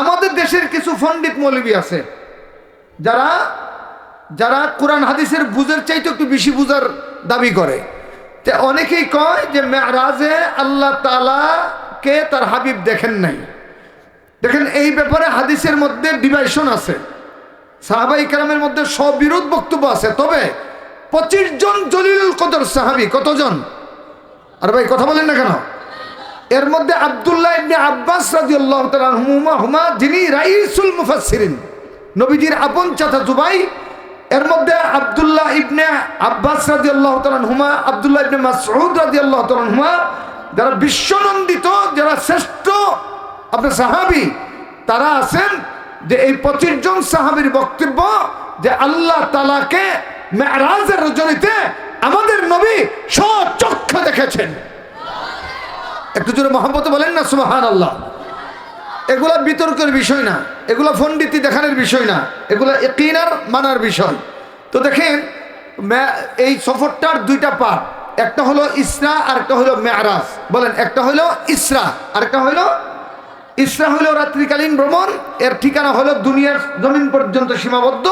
আমাদের দেশের কিছু পণ্ডিত মৌলবী আছে, যারা যারা কোরআন হাদিসের বুঝের চাইতে একটু বেশি বুঝার দাবি করে। তে অনেকেই কয় যে মেয়ারাজে আল্লাহ তালাকে তার হাবিব দেখেন নাই। দেখেন এই ব্যাপারে হাদিসের মধ্যে ডিভাইশন আছে। সাহাবাই কালামের মধ্যে সবিরোধ বক্তব্য আছে। তবে পঁচিশ জন জলিল কদর সাহাবি কতজন? আর ভাই, কথা বলেন না কেন? এর মধ্যে আবদুল্লাহ ইবনে আব্বাস তাআলা হুমা, যিনি রাইসুল মুফাসসিরিন, নবীজির আপন চাচা জুবাই। এর মধ্যে আব্দুল্লাহ ইবনে আব্বাস তাআলা হুমা আব্দুল্লাহ ইবনে মাসউদ তাআলা হুমা যারা বিশ্বনন্দিত, যারা শ্রেষ্ঠ আপনার সাহাবী, তারা আছেন যে এই পঁচিশ জন সাহাবীর বক্তব্য যে আল্লাহ তালাকে মেরাজের রজনীতে আমাদের নবী সচক্ষে দেখেছেন। একটু জোরে মহাব্বত বলেন না সুবাহান আল্লাহ এগুলা বিতর্কের বিষয় না, এগুলা ফন্ডিতি দেখানোর বিষয় না, এগুলা একিনার মানার বিষয়। তো দেখেন এই সফরটার দুইটা পার্ট, একটা হলো ইসরা, আর একটা হলো মেয়ারাজ বলেন, একটা হলো ইসরা, আর একটা হলো ইসরা হলো রাত্রিকালীন ভ্রমণ, এর ঠিকানা হলো দুনিয়ার জমিন পর্যন্ত সীমাবদ্ধ,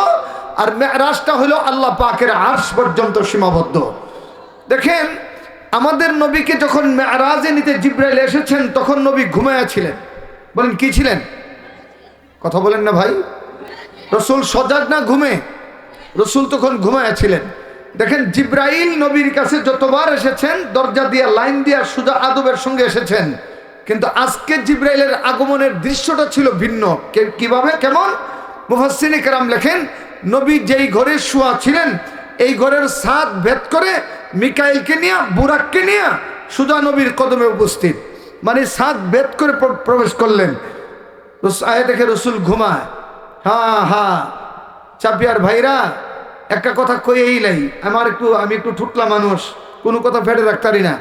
আর মেয়ারাজটা হলো আল্লাহ পাকের আর্শ পর্যন্ত সীমাবদ্ধ। দেখেন আমাদের নবীকে যখন মেয়ারাজে নিতে জিব্রাইল এসেছেন, তখন নবী ঘুমায়া ছিলেন। বলেন, কি ছিলেন? কথা বলেন না ভাই। রসুল সজাগ না ঘুমে? রসুল তখন ঘুমায়া ছিলেন। দেখেন, জিব্রাইল নবীর কাছে যতবার এসেছেন, দরজা দিয়া, লাইন দিয়া, সুজা আদবের সঙ্গে এসেছেন। কিন্তু আজকে জিব্রাইলের আগমনের দৃশ্যটা ছিল ভিন্ন। কীভাবে? কেমন? মুফাসিনী কেরাম লেখেন, নবী যেই ঘরে শোয়া ছিলেন, এই ঘরের ছাদ ভেদ করে মিকাইলকে নিয়ে, বুরাককে নিয়ে সুজা নবীর কদমে উপস্থিত। মানে ছাদ বেদ করে প্রবেশ করলেন। আয়ে দেখে রসুল ঘুমায়। হা হ্যাঁ চাপিয়ার ভাইরা, একটা কথা কইয়েই লাই। আমার একটু, আমি একটু ঠুটলা মানুষ, কোনো কথা ফেটে রাখতারি না।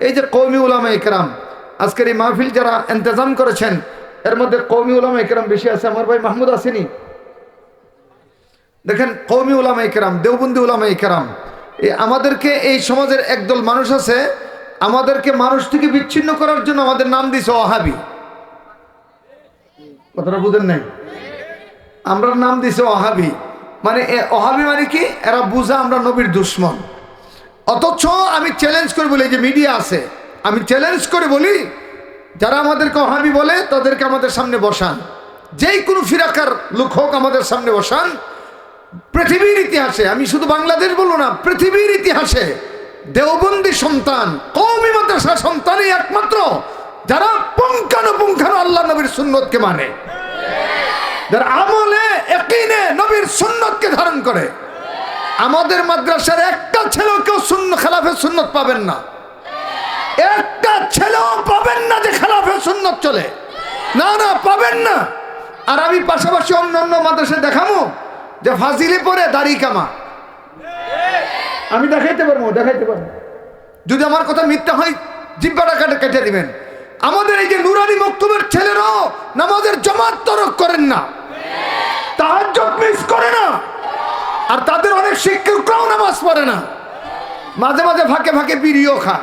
এই যে কৌমি উলামা একরাম, আজকের এই মাহফিল যারা ইন্তজাম করেছেন, এর মধ্যে কৌমি উলামা একরাম বেশি আছে। আমার ভাই মাহমুদ আসেনি। দেখেন কৌমি উলামা একরাম, দেওবন্দি উলামা একরাম। আমাদেরকে এই সমাজের একদল মানুষ আছে, আমাদেরকে মানুষ থেকে বিচ্ছিন্ন করার জন্য আমাদের নাম দিছে অহাবি কথাটা বুঝেন নাই? আমরা নাম দিছে অহাবি মানে অহাবি মানে কি? এরা বুঝা আমরা নবীর দুশ্মন। অথচ আমি চ্যালেঞ্জ করে বলি যে মিডিয়া আছে, আমি চ্যালেঞ্জ করে বলি, যারা আমাদেরকে অহাবি বলে, তাদেরকে আমাদের সামনে বসান। যেই কোনো ফিরাকার লোক হোক আমাদের সামনে বসান পৃথিবীর ইতিহাসে, আমি শুধু বাংলাদেশ বলব না, পৃথিবীর ইতিহাসে দেওবন্দি সন্তান কৌমি মাদ্রাসা সন্তানই একমাত্র যারা পুঙ্খানুপুঙ্খানু আল্লাহ নবীর সুন্নতকে মানে। যারা আমলে একিনে নবীর সুন্নতকে ধারণ করে। আমাদের মাদ্রাসার একটা ছেলেও কেউ শূন্য খেলাফের সুন্নত পাবেন না। একটা ছেলেও পাবেন না যে খেলাফের সুন্নত চলে। না না, পাবেন না। আর আমি পাশাপাশি অন্য অন্য মাদ্রাসায় দেখাবো যে ফাজিলে পরে দাড়ি কামা। আমি দেখাইতে পারব দেখাইতে পারব। যদি আমার কথা মিথ্যা হয় জিব্বাটা কাটে কেটে দিবেন। আমাদের এই যে নুরানি মক্তবের ছেলেরাও নামাজের জমাত তরক করেন না। তাহার মিস করে না। আর তাদের অনেক শিক্ষকরাও নামাজ পড়ে না। মাঝে মাঝে ফাঁকে ফাঁকে বিড়িও খা।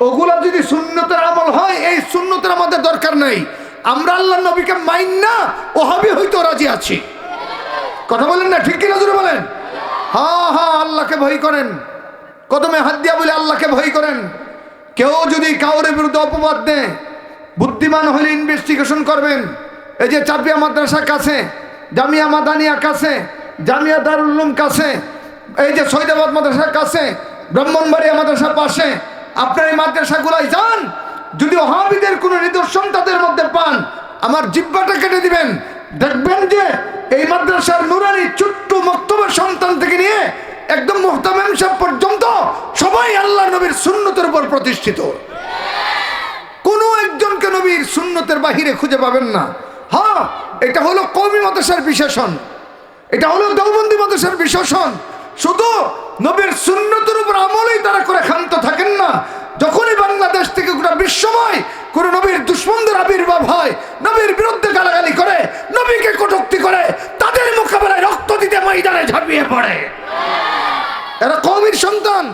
ওগুলা যদি সুন্নতের আমল হয় এই সুন্নতের আমাদের দরকার নাই। আমরা আল্লাহ নবীকে মাইন না ও হবে হয়তো রাজি আছি। কথা বলেন না, ঠিক কিনা জোরে বলেন? হ্যাঁ হ্যাঁ আল্লাহকে ভয় করেন। কদমে হাত দিয়া বলে আল্লাহকে ভয় করেন। কেউ যদি কাউরে বিরুদ্ধে অপবাদ দেয়, বুদ্ধিমান হলে ইনভেস্টিগেশন করবেন। এই যে চাপিয়া মাদ্রাসার কাছে, জামিয়া মাদানিয়া কাছে, জামিয়া দারুল উলুম কাছে, এই যে সৈদাবাদ মাদ্রাসার কাছে, ব্রাহ্মণবাড়িয়া মাদ্রাসার পাশে, আপনার এই মাদ্রাসাগুলাই যান। যদি অহাবিদের কোনো নিদর্শন তাদের মধ্যে পান, আমার জিব্বাটা কেটে দিবেন। দেখবেন যে এই মাদ্রাসার নুরানি ছোট্ট মক্তবের সন্তান থেকে নিয়ে একদম মোহতামেম সাহেব পর্যন্ত সবাই আল্লাহ নবীর সুন্নতের উপর প্রতিষ্ঠিত। কোনো একজনকে নবীর সুন্নতের বাহিরে খুঁজে পাবেন না। হ্যাঁ এটা হলো কৌমি মাদ্রাসার বিশেষণ। এটা হলো দেওবন্দি মাদ্রাসার বিশেষণ। শুধু নবীর সুন্নতের উপর আমলেই তারা করে ক্ষান্ত থাকেন না যখনই বাংলাদেশ থেকে গোটা বিশ্বময় কোন নবীর দুশ্মনদের আবির্ভাব হয়, নবীর বিরুদ্ধে গালাগালি করে, নবীকে কটুক্তি করে, তাদের মোকাবেলায় রক্ত দিতে ময়দানে ঝাঁপিয়ে পড়ে। এরা কৌমির সন্তান।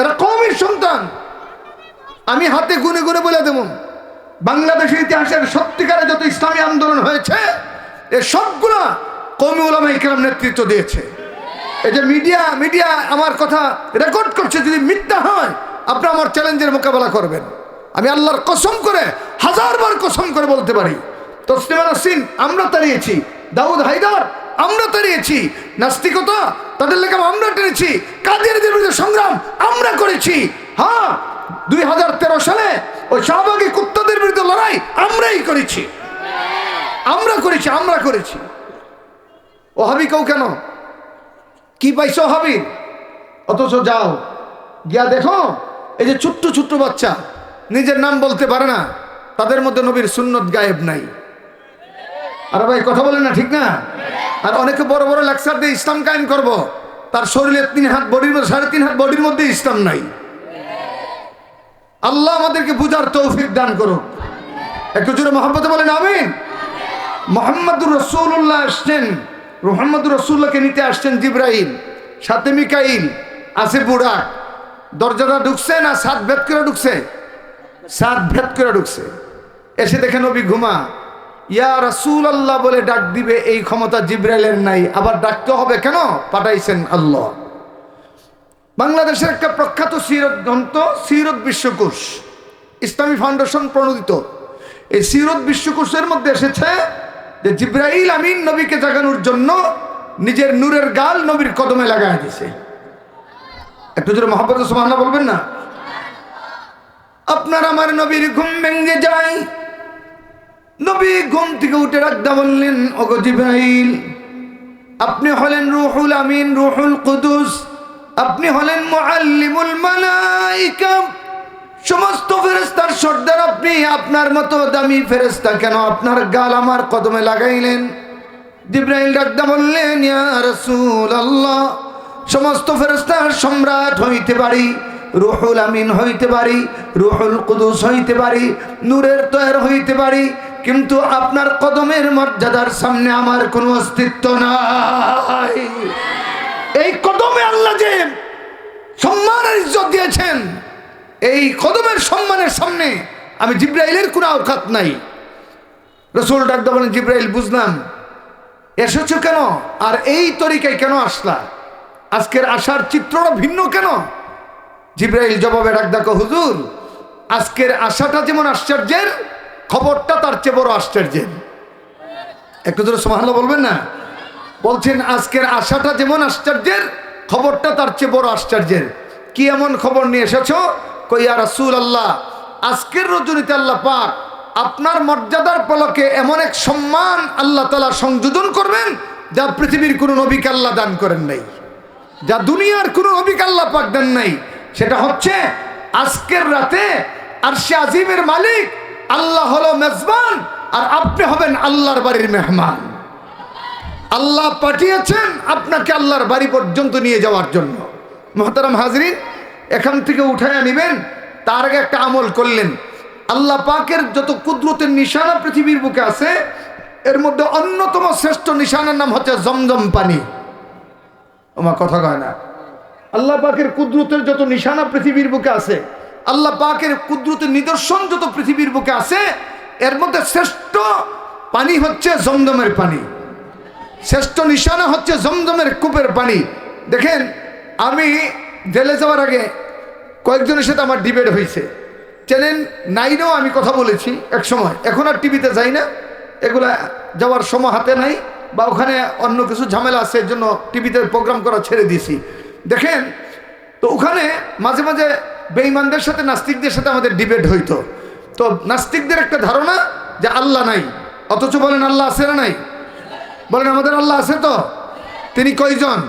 এরা কৌমির সন্তান। আমি হাতে গুনে গুনে বলে দেব বাংলাদেশের ইতিহাসের সত্যিকারে যত ইসলামী আন্দোলন হয়েছে, এ সবগুলা কমি ওলামা ইকরাম নেতৃত্ব দিয়েছে। এই যে মিডিয়া মিডিয়া আমার কথা রেকর্ড করছে, যদি মিথ্যা হয় আপনি আমার চ্যালেঞ্জের মোকাবেলা করবেন। আমি আল্লাহর কসম করে হাজারবার কসম করে বলতে পারি। তসলিমা নাসিন আমরা তাড়িয়েছি। দাউদ হায়দার, আমরা তাড়িয়েছি। নাস্তিকতা, তাদের লেখা আমরা টেনেছি। কাদের বিরুদ্ধে সংগ্রাম আমরা করেছি। হ্যাঁ দুই হাজার তেরো সালে ওই শাহবাগী কুত্তাদের বিরুদ্ধে লড়াই আমরাই করেছি। আমরা করেছি আমরা করেছি। ও হাবি কেউ কেন? কি পাইছো হাবি অথচ যাও, গিয়া দেখো। এই যে ছোট্ট ছোট্ট বাচ্চা, নিজের নাম বলতে পারে না, তাদের মধ্যে নবীর সুন্নত গায়েব নাই। আর ভাই, কথা বলেন না, ঠিক না? আর অনেকে বড় বড় লেকচার দিয়ে ইসলাম কায়েম করব, তার শরীরে তিন হাত বডির মধ্যে, সাড়ে তিন হাত বডির মধ্যে ইসলাম নাই। আল্লাহ আমাদেরকে বুঝার তৌফিক দান করুক। একটু জোরে মোহাম্মতে বলেন, আমিন। মোহাম্মদুর রসুল্লাহ আসছেন, মোহাম্মদুর রসুল্লাহকে নিতে আসছেন জিব্রাহিম সাথে মিকাইল আছে বুড়া দরজাটা ঢুকছে না সাত ভেদ করে ঢুকছে? সাত ভেদ করে ঢুকছে। এসে দেখে নবী ঘুমা। ইয়া রসুল আল্লাহ বলে ডাক দিবে, এই ক্ষমতা জিব্রাইলের নাই। আবার ডাকতে হবে কেন? পাঠাইছেন আল্লাহ। বাংলাদেশের একটা প্রখ্যাত সিরত গ্রন্থ, সিরত বিশ্বকোষ। ইসলামী ফাউন্ডেশন প্রণোদিত। এই সিরত বিশ্বকোষের মধ্যে এসেছে যে জিব্রাইল আমিন নবীকে জাগানোর জন্য নিজের নূরের গাল নবীর কদমে লাগায় দিছে একটু জোরে মহাপত সুবহানাল্লাহ বলবেন না? আপনার আমার নবীর ঘুম ভেঙে যায়। নবী ঘুম থেকে উঠে রাখদা বললেন, ওগো আপনি হলেন রুহুল আমিন, রুহুল কুদুস। আপনি হলেন মুআল্লিমুল মালাইকা। সমস্ত ফেরেস্তার সর্দার আপনি, আপনার মতো দামি ফেরেস্তা কেন আপনার গাল আমার কদমে লাগাইলেন? জিব্রাইল ডাকদা বললেন, ইয়া রাসূলুল্লাহ সমস্ত ফেরস্তার সম্রাট হইতে পারি, রুহুল আমিন হইতে পারি, রুহুল কুদুস হইতে পারি, নূরের তয়ের হইতে পারি, কিন্তু আপনার কদমের মর্যাদার সামনে আমার কোনো অস্তিত্ব নাই। এই কদমে আল্লাহ যে সম্মান আর ইজ্জত দিয়েছেন, এই কদমের সম্মানের সামনে আমি জিব্রাইলের কোনো আওকাত নাই। রসুল ডাকদা বলেন, জিব্রাইল, বুঝলাম, এসেছ কেন? আর এই তরিকায় কেন আসলা? আজকের আসার চিত্রটা ভিন্ন কেন? জিব্রাইল জবাবে ডাক দেখো, হুজুর, আজকের আশাটা যেমন আশ্চর্যের, খবরটা তার চেয়ে বড় আশ্চর্যের। একটু ধরে সমাহাল্লা বলবেন না? বলছেন, আজকের আশাটা যেমন আশ্চর্যের, খবরটা তার চেয়ে বড় আশ্চর্যের। কি এমন খবর নিয়ে এসেছ? কইয়া রাসূল আল্লাহ আজকের রজনীতে আল্লাহ পাক আপনার মর্যাদার পলকে এমন এক সম্মান আল্লাহ তালা সংযোজন করবেন, যা পৃথিবীর কোনো নবীকে আল্লাহ দান করেন নাই। যা দুনিয়ার কোনো নবীকে আল্লাহ পাক দেন নাই, সেটা হচ্ছে আজকের রাতে আর সে আজিমের মালিক আল্লাহ হলো মেজবান আর আপনি হবেন আল্লাহর বাড়ির মেহমান। আল্লাহ পাঠিয়েছেন আপনাকে আল্লাহর বাড়ি পর্যন্ত নিয়ে যাওয়ার জন্য। মহতারাম হাজরিন, এখান থেকে উঠায় নিবেন তার আগে একটা আমল করলেন। আল্লাহ পাকের যত কুদরতের নিশানা পৃথিবীর বুকে আছে, এর মধ্যে অন্যতম শ্রেষ্ঠ নিশানার নাম হচ্ছে জমজম পানি। আমার কথা কয় না। আল্লাহ পাকের কুদরতের যত নিশানা পৃথিবীর বুকে আছে, আল্লাহ পাকের কুদরতের নিদর্শন যত পৃথিবীর বুকে আছে, এর মধ্যে শ্রেষ্ঠ পানি হচ্ছে জমদমের পানি। শ্রেষ্ঠ নিশানা হচ্ছে জমদমের কূপের পানি। দেখেন, আমি জেলে যাওয়ার আগে কয়েকজনের সাথে আমার ডিবেট হয়েছে। চ্যানেল নাইনেও আমি কথা বলেছি এক সময় এখন আর টিভিতে যাই না। এগুলা যাওয়ার সময় হাতে নাই। বা ওখানে অন্য কিছু ঝামেলা আছে, এর জন্য টিভিতে প্রোগ্রাম করা ছেড়ে দিয়েছি। দেখেন, তো ওখানে মাঝে মাঝে বেঈমানদের সাথে নাস্তিকদের সাথে আমাদের ডিবেট হইতো। তো নাস্তিকদের একটা ধারণা যে আল্লাহ নাই, অথচ বলেন আল্লাহ আছে না নাই? বলেন, আমাদের আল্লাহ আছে তো? তিনি কয়জন?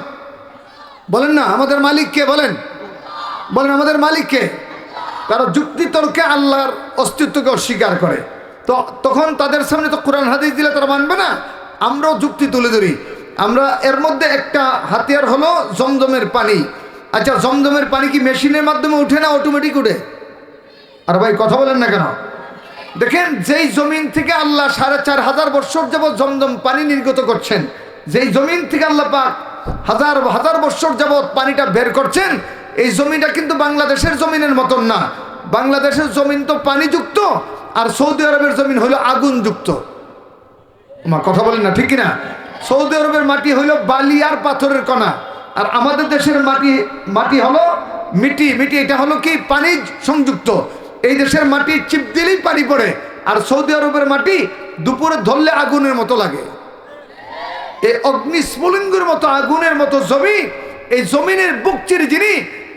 বলেন না, আমাদের মালিক কে বলেন? বলেন, আমাদের মালিক কে? তারা যুক্তি তর্কে আল্লাহর অস্তিত্বকে অস্বীকার করে। তো তখন তাদের সামনে তো কোরআন হাদিস দিলে তারা মানবে না আমরাও যুক্তি তুলে ধরি। আমরা এর মধ্যে একটা হাতিয়ার হলো জমজমের পানি। আচ্ছা জমজমের পানি কি মেশিনের মাধ্যমে উঠে না অটোমেটিক উঠে? আর ভাই, কথা বলেন না কেন? দেখেন, যেই জমিন থেকে আল্লাহ সাড়ে চার হাজার বৎসর যাবৎ জমজম পানি নির্গত করছেন, যেই জমিন থেকে আল্লাহ পাক হাজার হাজার বৎসর যাবৎ পানিটা বের করছেন, এই জমিটা কিন্তু বাংলাদেশের জমিনের মতন না। বাংলাদেশের জমিন তো পানিযুক্ত, আর সৌদি আরবের জমিন হলো আগুনযুক্ত। আমার কথা বলেন না, ঠিক কিনা? সৌদি আরবের মাটি হইল বালি আর পাথরের কণা। আর আমাদের দেশের মাটি মাটি হলো মিটি। মিটি এটা হলো কি? পানি সংযুক্ত। এই দেশের মাটি চিপ দিলেই পানি পড়ে। আর সৌদি আরবের মাটি দুপুরে ধরলে আগুনের মতো লাগে। এই অগ্নি স্ফুলিঙ্গের মতো আগুনের মতো জমি এই জমিনের বুকচির যিনি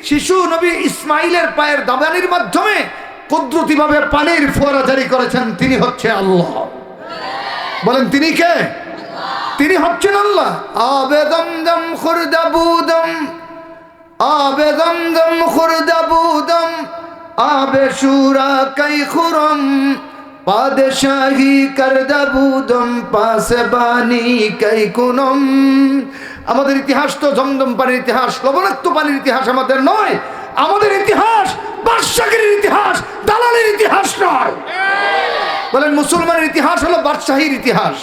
শিশু নবী ইসমাইলের পায়ের দাবানির মাধ্যমে কুদরতিভাবে পানির ফোয়ারা জারি করেছেন, তিনি হচ্ছে আল্লাহ। বলেন, তিনি কে? তিনি হচ্ছেন আল্লাহ। আবেদম দম খুরদাবুদম আবেদম দম খুরদাবুদম আবে সুরা কাই খুরম। পাদশাহী করদাবুদম পাসবানি কাই কুনম। আমাদের ইতিহাস তো জমদম পানির ইতিহাস, লবণাক্ত পানির ইতিহাস আমাদের নয়। আমাদের ইতিহাস বাদশাগির ইতিহাস, দালালের ইতিহাস নয়। বলেন, মুসলমানের ইতিহাস হলো বাদশাহীর ইতিহাস।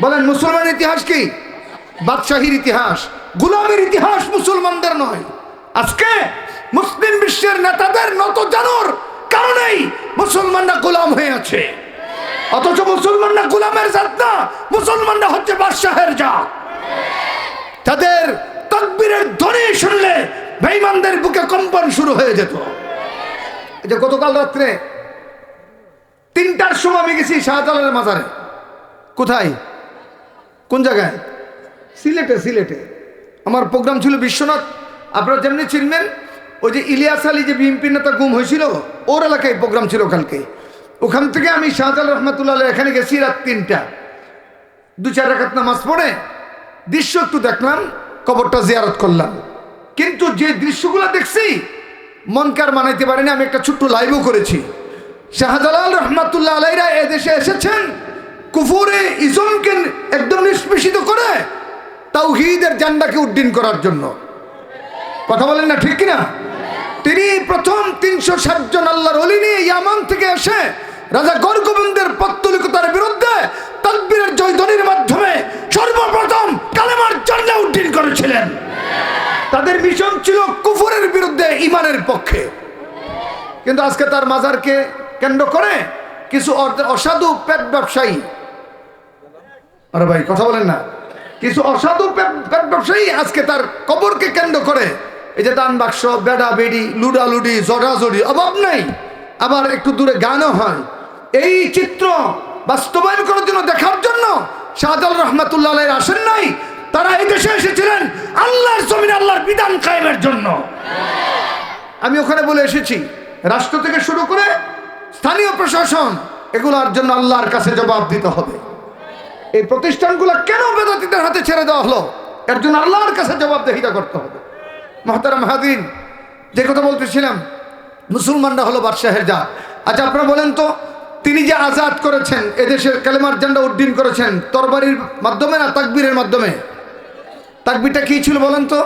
বলেন, মুসলমানের ইতিহাস কি? বাদশাহীর ইতিহাস। গুলামের ইতিহাস মুসলমানদের নয়। আজকে মুসলিম বিশ্বের নেতাদের নত জানোর কারণেই মুসলমানরা গোলাম হয়ে আছে। অথচ মুসলমানরা গোলামের জাত না, মুসলমানরা হচ্ছে বাদশাহের জাত। তাদের তকবীরের ধ্বনি শুনলে বেঈমানদের বুকে কম্পন শুরু হয়ে যেত। যে গতকাল রাত্রে তিনটার সময় আমি গেছি শাহজালালের মাজারে। কোথায়? কোন জায়গায়? সিলেটে সিলেটে। আমার প্রোগ্রাম ছিল বিশ্বনাথ। আপনারা যেমনি চিনবেন, ওই যে ইলিয়াস আলী যে বিএনপি নেতা গুম হয়েছিল, ওর এলাকায় প্রোগ্রাম ছিল কালকে। ওখান থেকে আমি শাহজাল রহমতুল্লাহ এখানে গেছি রাত তিনটা। দু চার রাখাত নামাজ পড়ে দৃশ্য একটু দেখলাম, কবরটা জিয়ারত করলাম। কিন্তু যে দৃশ্যগুলো দেখছি, মনকে আর মানাইতে পারেনি, আমি একটা ছোট্ট লাইভও করেছি। শাহজালাল রহমাতুল্লাহ আলাইরা এদেশে এসেছেন, কুফুরে ইজমকে একদম নিষ্পেষিত করে তাওহীদের জান্ডাকে উড্ডীন করার জন্য। কথা বলেন না ঠিক কিনা? তিনি প্রথম তিনশো ষাট জন আল্লাহর অলি নিয়ে ইয়ামান থেকে এসে রাজা গরগোবিন্দের পত্তলিকতার বিরুদ্ধে তকবীরের জয়ধ্বনির মাধ্যমে সর্বপ্রথম কালেমার জান্ডা উড্ডীন করেছিলেন। তাদের মিশন ছিল কুফুরের বিরুদ্ধে ইমানের পক্ষে। কিন্তু আজকে তার মাজারকে কেন্দ্র করে কিছু অসাধু পেট ব্যবসায়ী। আরে ভাই, কথা বলেন না। কিছু অসাধু পেট ব্যবসায়ী আজকে তার কবরকে কেন্দ্র করে। এই যে দান বাক্স, বেডা বেডি, লুডা লুডি জড়াজড়ি অভাব নাই। আবার একটু দূরে গানও হয়। এই চিত্র বাস্তবায়ন করার জন্য, দেখার জন্য শাহজাল রহমাতুল্লাহ আসেন নাই। তারা এই দেশে এসেছিলেন আল্লাহর জমিনে, আল্লাহর বিধান কায়েমের জন্য। আমি ওখানে বলে এসেছি, রাষ্ট্র থেকে শুরু করে স্থানীয় প্রশাসন এগুলোর জন্য আল্লাহর কাছে জবাব দিতে হবে। এই প্রতিষ্ঠানগুলো কেন বেদাতিদের হাতে ছেড়ে দেওয়া হলো? এর জন্য আল্লাহর কাছে জবাবদেহিতা করতে হবে। মহতারাম হাদিন যে কথা বলতেছিলাম, মুসলমানরা হলো বাদশাহের যা আচ্ছা আপনারা বলেন তো, তিনি যে আজাদ করেছেন, এদেশের কালেমার জান্ডা উড্ডীন করেছেন, তরবারির মাধ্যমে না তাকবীরের মাধ্যমে? তাকবীরটা কী ছিল বলেন তো?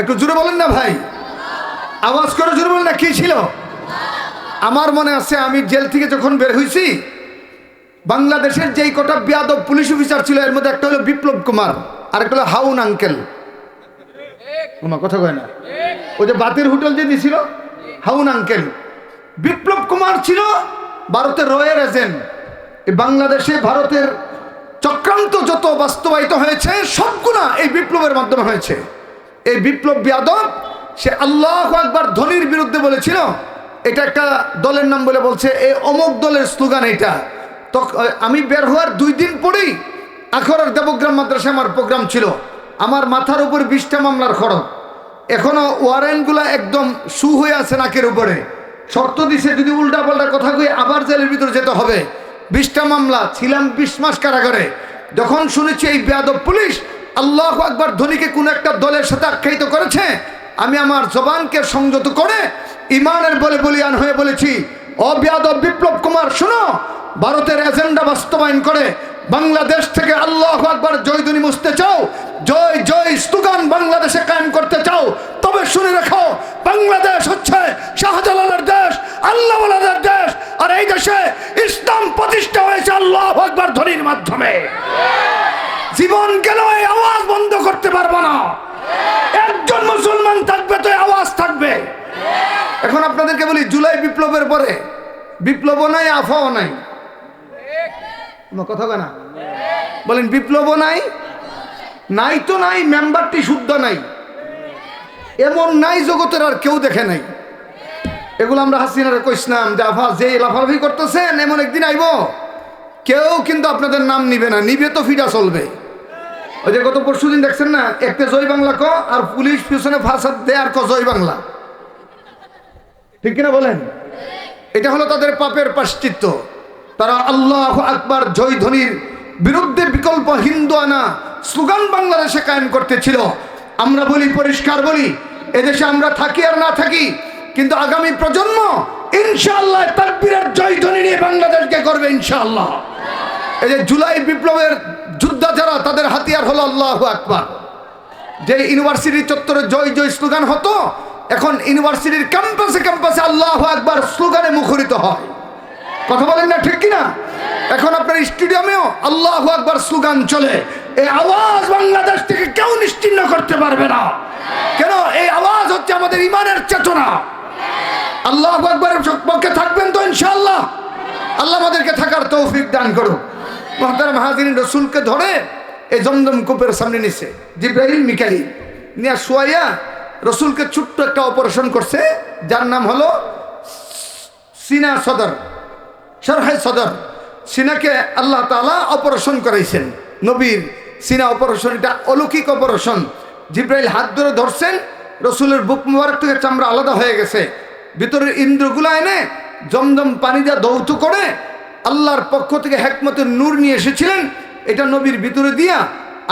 একটু জুড়ে বলেন না ভাই। আওয়াজ করে জুড়ে বলেন না, কী ছিল? আমার মনে আছে আমি জেল থেকে যখন বের হয়েছি বাংলাদেশের যেই কটা বিয়াদব পুলিশ অফিসার ছিল, এর মধ্যে একটা হলো বিপ্লব কুমার আর একটা হলো হাউন আঙ্কেল। তোমার কথা কয় না? ওই যে বাতির হোটেল যে দিছিল, হাউন আঙ্কেল। বিপ্লব কুমার ছিল ভারতের রয়ের এজেন্ট। বাংলাদেশে ভারতের চক্রান্ত যত বাস্তবায়িত হয়েছে, সবগুলা এই বিপ্লবের মাধ্যমে হয়েছে। এই বিপ্লব বিয়াদব, সে আল্লাহ একবার ধনির বিরুদ্ধে বলেছিল এটা একটা দলের নাম বলে বলছে, এই অমুক দলের স্লোগান এটা। তো আমি বের হওয়ার দুই দিন পরেই আখরের দেবগ্রাম মাদ্রাসা আমার প্রোগ্রাম ছিল। আমার মাথার উপর বিশটা মামলার খরচ এখনও ওয়ারেন্টগুলো একদম সু হয়ে আছে নাকের উপরে। শর্ত দিছে, যদি উল্টা পাল্টা কথা কই, আবার জেলের ভিতরে যেতে হবে। বিশটা মামলা, ছিলাম বিশ মাস কারাগারে। যখন শুনেছি এই বেয়াদব পুলিশ, আল্লাহ আকবার ধনীকে কোন একটা দলের সাথে আখ্যায়িত করেছে আমি আমার জবানকে সংযত করে ইমানের বলে বলিয়ান হয়ে বলেছি অবিয়াদব বিপ্লব কুমার, শোনো, ভারতের এজেন্ডা বাস্তবায়ন করে বাংলাদেশ থেকে আল্লাহ আকবার জয়দুনি মুছতে চাও, জয় জয় স্তুগান বাংলাদেশে কায়েম করতে চাও, তবে শুনে রাখো, বাংলাদেশ হচ্ছে শাহজালালের দেশ, আল্লাহওয়ালাদের দেশ, আর এই দেশে ইসলাম প্রতিষ্ঠা হয়েছে আল্লাহ আকবার ধ্বনির মাধ্যমে। জীবন গেল এই আওয়াজ বন্ধ করতে পারব না? একজন মুসলমান থাকবে তো এই আওয়াজ থাকবে এখন আপনাদেরকে বলি, জুলাই বিপ্লবের পরে বিপ্লব নাই, আফাও নাই। কথা না? বলেন, বিপ্লবও নাই নাই তো নাই, মেম্বারটি শুদ্ধ নাই। এমন নাই জগতের আর কেউ দেখে নাই। এগুলো আমরা হাসিনারে কইসলাম যে আফা যে লাফালাফি করতেছেন, এমন একদিন আইব। কেউ কিন্তু আপনাদের নাম নিবে না, নিবে তো ফিরা চলবে। ওই যে গত পরশু দিন দেখছেন না, একটা জয় বাংলা ক, আর পুলিশ পিছনে ফাঁসাদ দেয় আর ক জয় বাংলা। ঠিক কিনা বলেন? এটা হলো তাদের পাপের পাশ্চিত্য। তারা আল্লাহ আকবার জয় ধ্বনির বিরুদ্ধে বিকল্প হিন্দু আনা স্লোগান বাংলাদেশে কায়েম করতেছিল। আমরা বলি পরিষ্কার বলি, এদেশে আমরা থাকি আর না থাকি, কিন্তু আগামী প্রজন্ম ইনশাআল্লাহ তাকবীরের জয় ধ্বনি নিয়ে বাংলাদেশকে করবে ইনশাআল্লাহ। এই যে জুলাই বিপ্লবের যোদ্ধা যারা, তাদের হাতিয়ার হলো আল্লাহ আকবার। যে ইউনিভার্সিটি চত্বরে জয় জয় স্লোগান হতো এখন ইউনিভার্সিটির ক্যাম্পাসে ক্যাম্পাসে আল্লাহ একবার স্লোগানে মুখরিত হয়। কথা বলেন না ঠিক কিনা? এখন আপনার স্টেডিয়ামেও আল্লাহ একবার স্লোগান চলে। এই আওয়াজ বাংলাদেশ থেকে কেউ নিশ্চিন্ন করতে পারবে না। কেন? এই আওয়াজ হচ্ছে আমাদের ইমানের চেতনা। আল্লাহ একবারের পক্ষে থাকবেন তো ইনশাআল্লাহ। আল্লাহ আমাদেরকে থাকার তৌফিক দান করুক। মহাতারা মাহাদিন রসুলকে ধরে এই জমজম কূপের সামনে নিছে। জিব্রাহিম মিকাইল। নিয়ে শুয়াইয়া রসুলকে ছোট্ট একটা অপারেশন করছে, যার নাম হলো সিনা সদর সরহাই সদর। সিনাকে আল্লাহ তালা অপারেশন করাইছেন। নবীর সিনা অপারেশন, এটা অলৌকিক অপারেশন। জিব্রাইল হাত ধরে ধরছেন, রসুলের বুক মুবারক থেকে চামড়া আলাদা হয়ে গেছে। ভিতরের ইন্দ্রগুলা এনে জমজম পানি দিয়ে দৌত করে আল্লাহর পক্ষ থেকে হেকমতের নূর নিয়ে এসেছিলেন। এটা নবীর ভিতরে দিয়া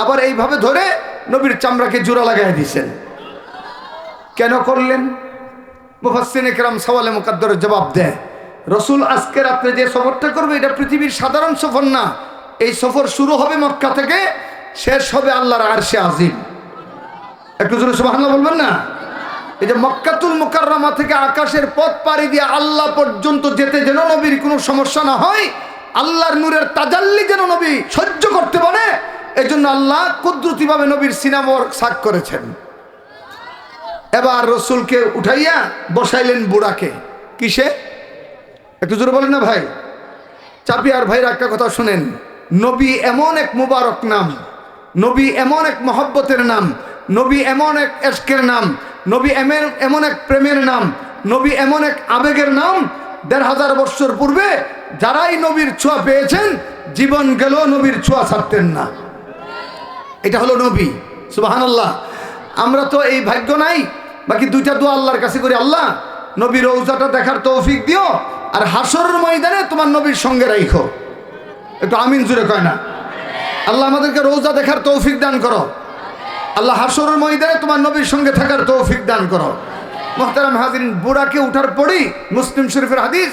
আবার এইভাবে ধরে নবীর চামড়াকে জোড়া লাগাই দিয়েছেন। কেন করলেন? মুফাসিন একরাম সওয়ালে মুকাদ্দরের জবাব দেয় রসুল আজকে রাত্রে যে সফরটা করবে, এটা পৃথিবীর সাধারণ সফর না। এই সফর শুরু হবে মক্কা থেকে, শেষ হবে আল্লাহর আরশে আজিম। একটু জোরে সুবহানাল্লাহ বলবেন না? এই যে মক্কাতুল মুকাররমা থেকে আকাশের পথ পাড়ি দিয়ে আল্লাহ পর্যন্ত যেতে যেন নবীর কোনো সমস্যা না হয়, আল্লাহর নূরের তাজাল্লি যেন নবী সহ্য করতে পারে এই জন্য আল্লাহ কুদরতিভাবে নবীর সিনামর সাক করেছেন। এবার রসুলকে উঠাইয়া বসাইলেন বুড়াকে। কিসে? একটু জোরে বলেন না ভাই। চাপিয়ার ভাইয়ের একটা কথা শুনেন। নবী এমন এক মুবারক নাম, নবী এমন এক মহব্বতের নাম, নবী এমন এক এশকের নাম, নবী এমন এমন এক প্রেমের নাম, নবী এমন এক আবেগের নাম, দেড় হাজার বৎসর পূর্বে যারাই নবীর ছোঁয়া পেয়েছেন, জীবন গেল নবীর ছোঁয়া ছাড়তেন না। এটা হলো নবী, সুবাহানাল্লাহ। আমরা তো এই ভাগ্য নাই বাকি দুইটা দোয়া আল্লাহর কাছে করি, আল্লাহ, নবীর রৌজাটা দেখার তৌফিক দিও, আর হাসরের ময়দানে তোমার নবীর সঙ্গে রাইখো। একটু আমিন জুড়ে কয় না? আল্লাহ আমাদেরকে রোজা দেখার তৌফিক দান করো। আল্লাহ হাসরের ময়দানে তোমার নবীর সঙ্গে থাকার তৌফিক দান করো। মোহতারাম হাজির বুড়াকে উঠার পরেই মুসলিম শরীফের হাদিস